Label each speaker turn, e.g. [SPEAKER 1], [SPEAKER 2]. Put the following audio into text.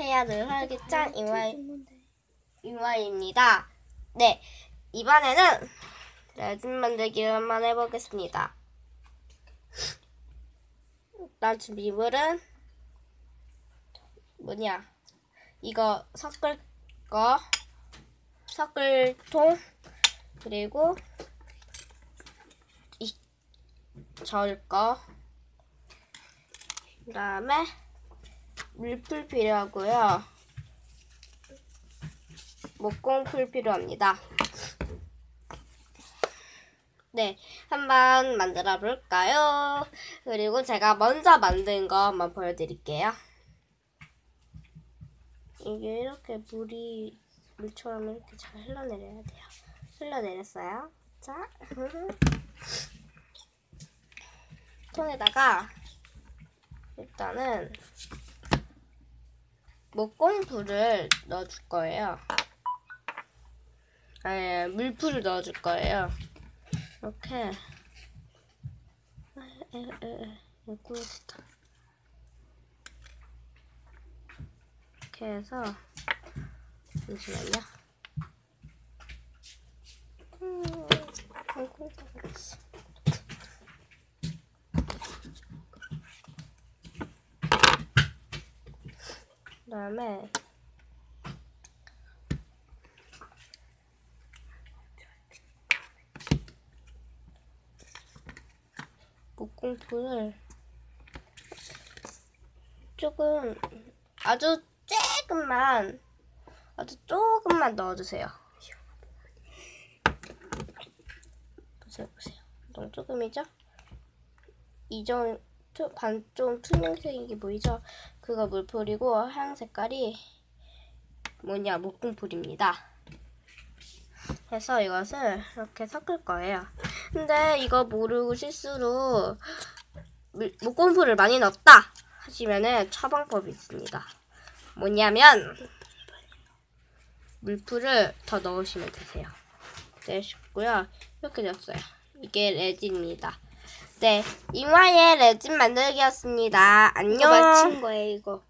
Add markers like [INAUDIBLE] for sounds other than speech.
[SPEAKER 1] 안녕하세요. 늘 활기찬 잉화, 잉화입니다. 네, 이번에는 레진 만들기를 한번 해보겠습니다. 일단 준비물은 뭐냐? 이거 섞을 거, 섞을 통, 그리고 이 저을 거, 그 다음에 물풀 필요하고요. 목공풀 필요합니다. 네, 한번 만들어 볼까요? 그리고 제가 먼저 만든 거 한번 보여드릴게요. 이게 이렇게 물이 물처럼 이렇게 잘 흘러내려야 돼요. 흘러내렸어요. 자, [LAUGHS] 통에다가 일단은 목공풀을 넣어줄 거예요. 아니, 물풀을 넣어줄 거예요. 이렇게. 아, 에, 에, 에, 이거 꼬였다. 이렇게 해서, 잠시만요. 음, 콩콩 떨어졌어. 그 다음에 목공풀을 조금 아주 조금만 아주 조금만 넣어주세요. 보세요, 보세요. 너무 조금이죠? 이 정 반 좀 투명색이 보이죠? 그거 물풀이고 하얀 색깔이 뭐냐 목공풀입니다. 그래서 이것을 이렇게 섞을 거예요. 근데 이거 모르고 실수로 물- 목공풀을 많이 넣었다 하시면은 처방법이 있습니다. 뭐냐면 물풀을 더 넣으시면 되세요. 되셨고요. 이렇게 됐어요. 이게 레진입니다. 네, 잉화의 레진 만들기였습니다. 안녕.
[SPEAKER 2] 이거 마친 거예요, 이거.